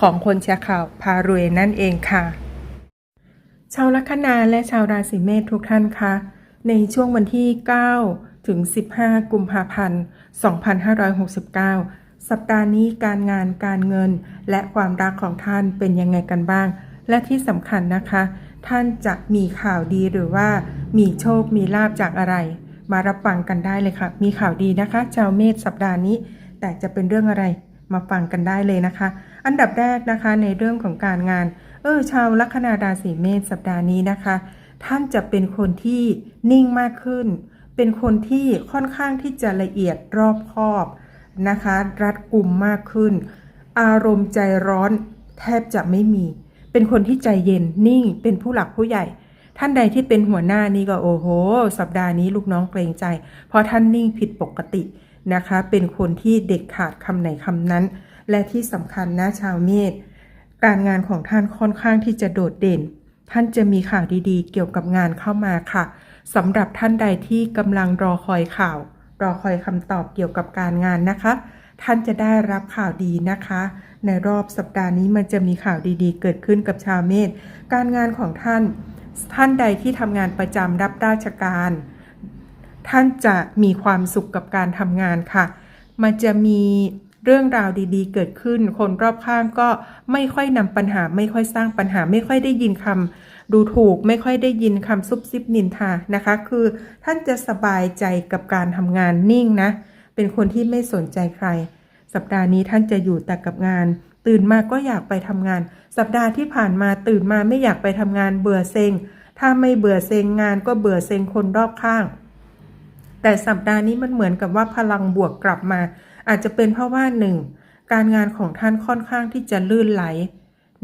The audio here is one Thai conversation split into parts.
ของคนแชร์ข่าวพารวยนั่นเองค่ะ ชาวลัคนาและชาวราศีเมษทุกท่านคะในช่วงวันที่ 9 ถึง 15 กุมภาพันธ์ 2569 สัปดาห์นี้การงานการเงินและความรักของท่านเป็นยังไงกันบ้าง และที่สำคัญนะคะ ท่านจะมีข่าวดีหรือว่า มีโชคมีลาบจากอะไร มารับฟังกันได้เลยค่ะ มีข่าวดีนะคะ ชาวเมษสัปดาห์นี้ แต่จะเป็นเรื่องอะไรมาฟังกันได้เลยนะคะ อันดับแรกนะคะในเรื่องของการงาน เออชาวลัคนาราศีเมษสัปดาห์นี้นะคะ ท่านจะเป็นคนที่นิ่งมากขึ้น เป็นคนที่ค่อนข้างที่จะละเอียดรอบคอบนะคะ รัดกุมมากขึ้น อารมณ์ใจร้อนแทบจะไม่มี เป็นคนที่ใจเย็นนิ่ง เป็นผู้หลักผู้ใหญ่ ท่านใดที่เป็นหัวหน้านี่ก็โอ้โห สัปดาห์นี้ลูกน้องเกรงใจ เพราะท่านนิ่งผิดปกตินะคะ เป็นคนที่เด็ดขาดคำไหนคำนั้น และที่สำคัญนะชาวเมษการงานของท่านค่อนข้างที่จะโดดเด่น ท่านจะมีข่าวดีๆ เกี่ยวกับงานเข้ามาค่ะสำหรับท่านใดที่กำลังรอคอยข่าว รอคอยคำตอบเกี่ยวกับการงานนะคะ ท่านจะได้รับข่าวดีนะคะ ในรอบสัปดาห์นี้มันจะมีข่าวดีๆ เกิดขึ้นกับชาวเมษการงานของท่าน ท่านใดที่ทำงานประจำรับราชการ ท่านจะมีความสุขกับการทำงานค่ะ มันจะมี เรื่องราวดีๆ เกิดขึ้น คนรอบข้างก็ไม่ค่อยนำปัญหา ไม่ค่อยสร้างปัญหา ไม่ค่อยได้ยินคำดูถูก ไม่ค่อยได้ยินคำซุบซิบนินทานะคะ คือท่านจะสบายใจกับการทำงานนิ่งนะ เป็นคนที่ไม่สนใจใคร สัปดาห์นี้ท่านจะอยู่แต่กับงาน ตื่นมาก็อยากไปทำงาน สัปดาห์ที่ผ่านมาตื่นมาไม่อยากไปทำงานเบื่อเซ็ง ถ้าไม่เบื่อเซ็งงานก็เบื่อเซ็งคนรอบข้างแต่สัปดาห์นี้มันเหมือนกับว่าพลังบวกกลับมา อาจจะเป็นเพราะว่าหนึ่งการงานของท่านค่อนข้างที่จะลื่นไหล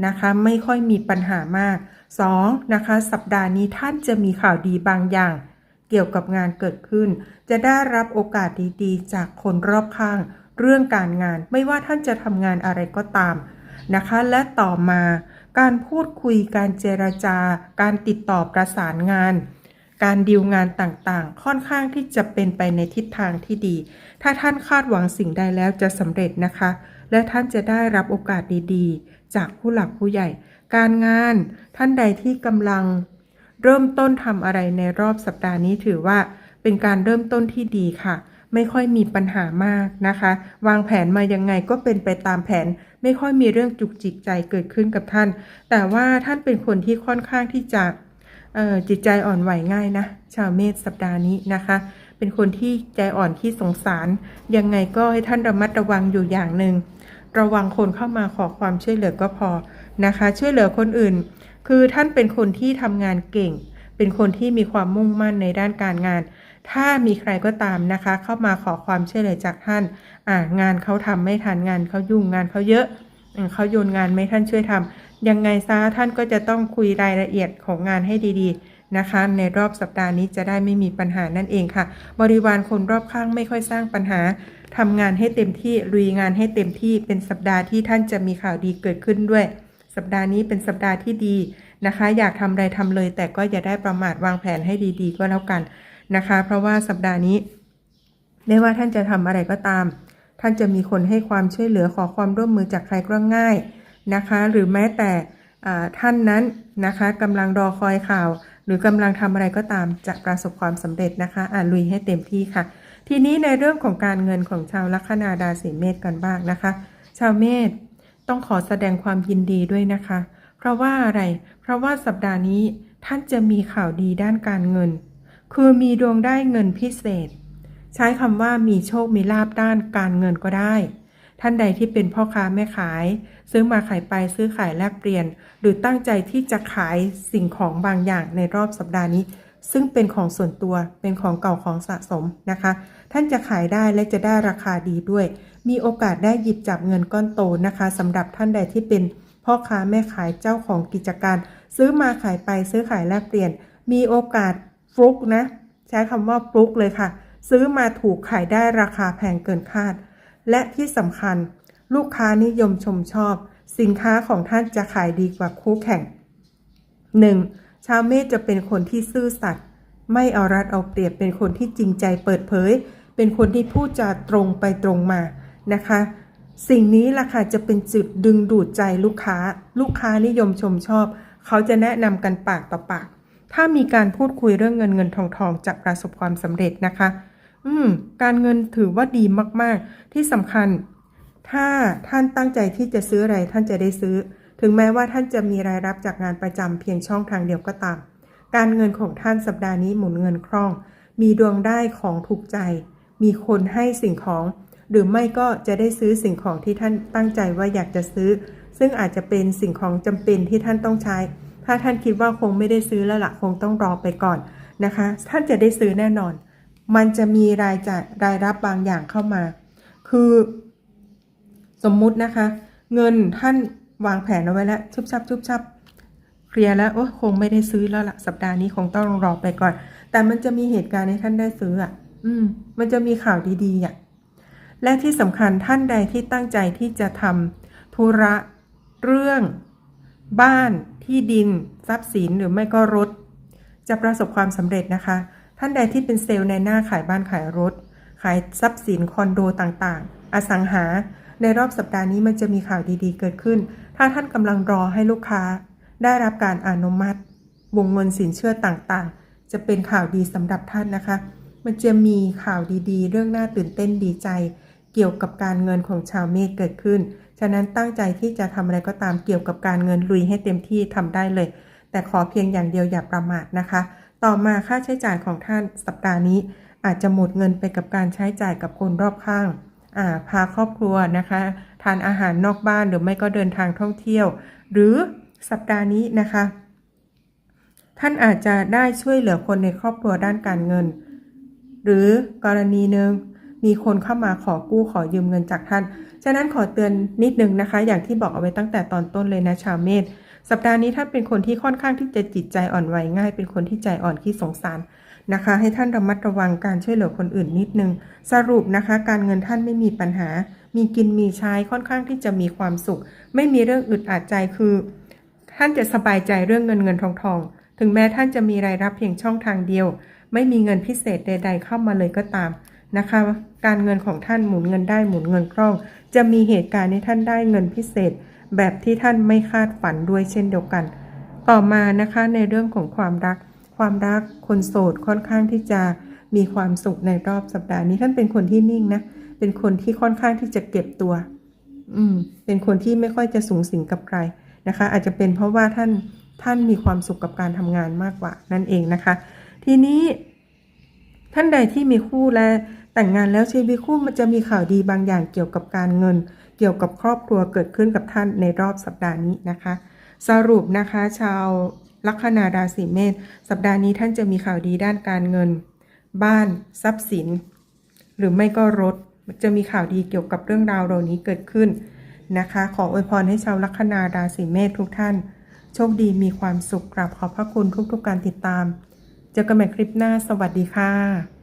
นะคะไม่ค่อยมีปัญหามากสองนะคะสัปดาห์นี้ท่านจะมีข่าวดีบางอย่าง เกี่ยวกับงานเกิดขึ้น จะได้รับโอกาสดีๆ จากคนรอบข้าง เรื่องการงานไม่ว่าท่านจะทำงานอะไรก็ตามนะคะและต่อมาการพูดคุยการเจรจาการติดต่อประสานงาน การดีลงานต่างๆ ค่อนข้างที่จะเป็นไปในทิศทางที่ดี ถ้าท่านคาดหวังสิ่งใดแล้วจะสำเร็จนะคะ และท่านจะได้รับโอกาสดีๆ จากผู้หลักผู้ใหญ่ การงานท่านใดที่กำลัง เริ่มต้นทำอะไรในรอบสัปดาห์นี้ถือว่า เป็นการเริ่มต้นที่ดีค่ะ ไม่ค่อยมีปัญหามากนะคะ วางแผนมายังไงก็เป็นไปตามแผน ไม่ค่อยมีเรื่องจุกจิกใจเกิดขึ้นกับท่าน แต่ว่าท่านเป็นคนที่ค่อนข้างที่จะเจิตใจอ่อนไหวง่ายนะ ชาวเมษสัปดาห์นี้นะคะ เป็นคนที่ใจอ่อนที่สงสาร ยังไงก็ให้ท่านระมัดระวังอยู่อย่างหนึ่งระวังคนเข้ามาขอความช่วยเหลือก็พอนะคะ ช่วยเหลือคนอื่น คือท่านเป็นคนที่ทำงานเก่ง เป็นคนที่มีความมุ่งมั่นในด้านการงาน ถ้ามีใครก็ตามนะคะ เข้ามาขอความช่วยเหลือจากท่านอ่างานเขาทำไม่ทันงานเขายุ่งงานเขาเยอะเขาโยนงานไม่ท่านช่วยทำ ยังไงซะท่านก็จะต้องคุยรายละเอียดของงานให้ดีๆนะคะ ในรอบสัปดาห์นี้จะได้ไม่มีปัญหานั่นเองค่ะ บริวารคนรอบข้างไม่ค่อยสร้างปัญหาทำงานให้เต็มที่ลุยงานให้เต็มที่เป็นสัปดาห์ที่ท่านจะมีข่าวดีเกิดขึ้นด้วย สัปดาห์นี้เป็นสัปดาห์ที่ดีนะคะ อยากทำอะไรทำเลย แต่ก็อย่าได้ประมาทวางแผนให้ดีๆ ก็แล้วกันนะคะ เพราะว่าสัปดาห์นี้ไม่ว่าท่านจะทำอะไรก็ตาม ท่านจะมีคนให้ความช่วยเหลือขอความร่วมมือจากใครก็ง่าย นะคะ หรือแม้แต่ท่านนั้นนะคะกำลังรอคอยข่าว หรือกำลังทำอะไรก็ตามจะประสบความสำเร็จนะคะอ่าลุยให้เต็มที่ค่ะ ทีนี้ในเรื่องของการเงินของชาวลัคนาราศีเมษกันบ้างนะคะ ชาวเมษต้องขอแสดงความยินดีด้วยนะคะ เพราะว่าอะไร เพราะว่าสัปดาห์นี้ท่านจะมีข่าวดีด้านการเงิน คือมีดวงได้เงินพิเศษ ใช้คำว่ามีโชคมีลาบด้านการเงินก็ได้ ท่านใดที่เป็นพ่อค้าแม่ขาย ซื้อมาขายไปซื้อขายแลกเปลี่ยน หรือตั้งใจที่จะขายสิ่งของบางอย่างในรอบสัปดาห์นี้ ซึ่งเป็นของส่วนตัวเป็นของเก่าของสะสมนะคะ ท่านจะขายได้และจะได้ราคาดีด้วย มีโอกาสได้หยิบจับเงินก้อนโตนะคะสำหรับท่านใดที่เป็นพ่อค้าแม่ขายเจ้าของกิจการ ซื้อมาขายไปซื้อขายแลกเปลี่ยน มีโอกาสฟลุกนะ ใช้คำว่าฟลุกเลยค่ะ ซื้อมาถูกขายได้ราคาแพงเกินคาด และที่สำคัญ ลูกค้านิยมชมชอบ สินค้าของท่านจะขายดีกว่าคู่แข่ง 1. ชาวเมษจะเป็นคนที่ซื่อสัตย์ไม่เอารัดเอาเปรียบเป็นคนที่จริงใจเปิดเผย เป็นคนที่พูดจาตรงไปตรงมานะคะ สิ่งนี้ล่ะค่ะจะเป็นจุดดึงดูดใจลูกค้า ลูกค้านิยมชมชอบ เขาจะแนะนำกันปากต่อปาก ถ้ามีการพูดคุยเรื่องเงินเงินทองทองจะประสบความสำเร็จนะคะ อืม การเงินถือว่าดีมาก ๆ ที่สำคัญ ถ้าท่านตั้งใจที่จะซื้ออะไรท่านจะได้ซื้อ ถึงแม้ว่าท่านจะมีรายรับจากงานประจำเพียงช่องทางเดียวก็ตาม การเงินของท่านสัปดาห์นี้หมุนเงินคล่อง มีดวงได้ของถูกใจ มีคนให้สิ่งของ หรือไม่ก็จะได้ซื้อสิ่งของที่ท่านตั้งใจว่าอยากจะซื้อ ซึ่งอาจจะเป็นสิ่งของจำเป็นที่ท่านต้องใช้ ถ้าท่านคิดว่าคงไม่ได้ซื้อแล้วละ่ะคงต้องรอไปก่อนนะคะ ท่านจะได้ซื้อแน่นอน มันจะมีรายจ่ายรายรับบางอย่างเข้ามา คือสมมุตินะคะ เงินท่านวางแผนเอาไว้แล้วชุบชับชุบชับเคลียร์แล้วโอ้คงไม่ได้ซื้อแล้วละสัปดาห์นี้คงต้องรอไปก่อน แต่มันจะมีเหตุการณ์ให้ท่านได้ซื้ออะ อืม มันจะมีข่าวดีๆอะและที่สำคัญท่านใดที่ตั้งใจที่จะทำธุระเรื่อง บ้านที่ดิน ทรัพย์สินหรือไม่ก็รถ จะประสบความสำเร็จนะคะ ท่านใดที่เป็นเซลล์ในหน้าขายบ้านขายรถ ขายทรัพย์สินคอนโดต่างๆ อสังหา ในรอบสัปดาห์นี้มันจะมีข่าวดีๆ เกิดขึ้น ถ้าท่านกำลังรอให้ลูกค้า ได้รับการอนุมัติ วงเงินสินเชื่อต่างๆ จะเป็นข่าวดีสำหรับท่านนะคะ มันจะมีข่าวดีๆ เรื่องน่าตื่นเต้นดีใจ เกี่ยวกับการเงินของชาวเมษเกิดขึ้น ฉะนั้นตั้งใจที่จะทำอะไรก็ตามเกี่ยวกับการเงินลุยให้เต็มที่ทำได้เลย แต่ขอเพียงอย่างเดียวอย่าประมาทนะคะ ต่อมาค่าใช้จ่ายของท่านสัปดาห์นี้ อาจจะหมดเงินไปกับการใช้จ่ายกับคนรอบข้างาพาครอบครัวนะคะ ทานอาหารนอกบ้านหรือไม่ก็เดินทางท่องเที่ยว หรือสัปดาห์นี้นะคะ ท่านอาจจะได้ช่วยเหลือคนในครอบครัวด้านการเงิน หรือกรณีหนึ่งมีคนเข้ามาขอกู้ขอยืมเงินจากท่าน ฉะนั้นขอเตือนนิดนึงนะคะ อย่างที่บอกเอาไว้ตั้งแต่ตอนต้นเลยนะชาวเมษสัปดาห์นี้ท่านเป็นคนที่ค่อนข้างที่จะจิตใจอ่อนไหวง่าย เป็นคนที่ใจอ่อนขี้สงสารนะคะ ให้ท่านระมัดระวังการช่วยเหลือคนอื่นนิดนึง สรุปนะคะ การเงินท่านไม่มีปัญหา มีกินมีใช้ค่อนข้างที่จะมีความสุข ไม่มีเรื่องอึดอัดใจคือ ท่านจะสบายใจเรื่องเงินเงินทองทองถึงแม้ท่านจะมีรายรับเพียงช่องทางเดียว ไม่มีเงินพิเศษใด ๆ เข้ามาเลยก็ตามนะคะ การเงินของท่านหมุนเงินได้หมุนเงินคล่อง จะมีเหตุการณ์ให้ท่านได้เงินพิเศษ แบบที่ท่านไม่คาดฝันด้วยเช่นเดียวกัน ต่อมานะคะในเรื่องของความรัก ความรักคนโสดค่อนข้างที่จะมีความสุขในรอบสัปดาห์นี้ท่านเป็นคนที่นิ่งนะ เป็นคนที่ค่อนข้างที่จะเก็บตัว อืม เป็นคนที่ไม่ค่อยจะสูงสิงกับใครนะคะ อาจจะเป็นเพราะว่าท่านท่านมีความสุขกับการทำงานมากกว่านั่นเองนะคะ ทีนี้ท่านใดที่มีคู่และ แต่งงานแล้วชีวิตคู่มันจะมีข่าวดีบางอย่างเกี่ยวกับการเงิน เกี่ยวกับครอบครัวเกิดขึ้นกับท่านในรอบสัปดาห์นี้นะคะ สรุปนะคะ ชาวลัคนาราศีเมษสัปดาห์นี้ท่านจะมีข่าวดีด้านการเงิน บ้านทรัพย์สิน หรือไม่ก็รถจะมีข่าวดีเกี่ยวกับเรื่องราวเหล่านี้เกิดขึ้นนะคะ ขออวยพรให้ชาวลัคนาราศีเมษทุกท่าน โชคดีมีความสุขกราบขอบพระคุณทุกๆการติดตาม เจอกันใหม่คลิปหน้า สวัสดีค่ะ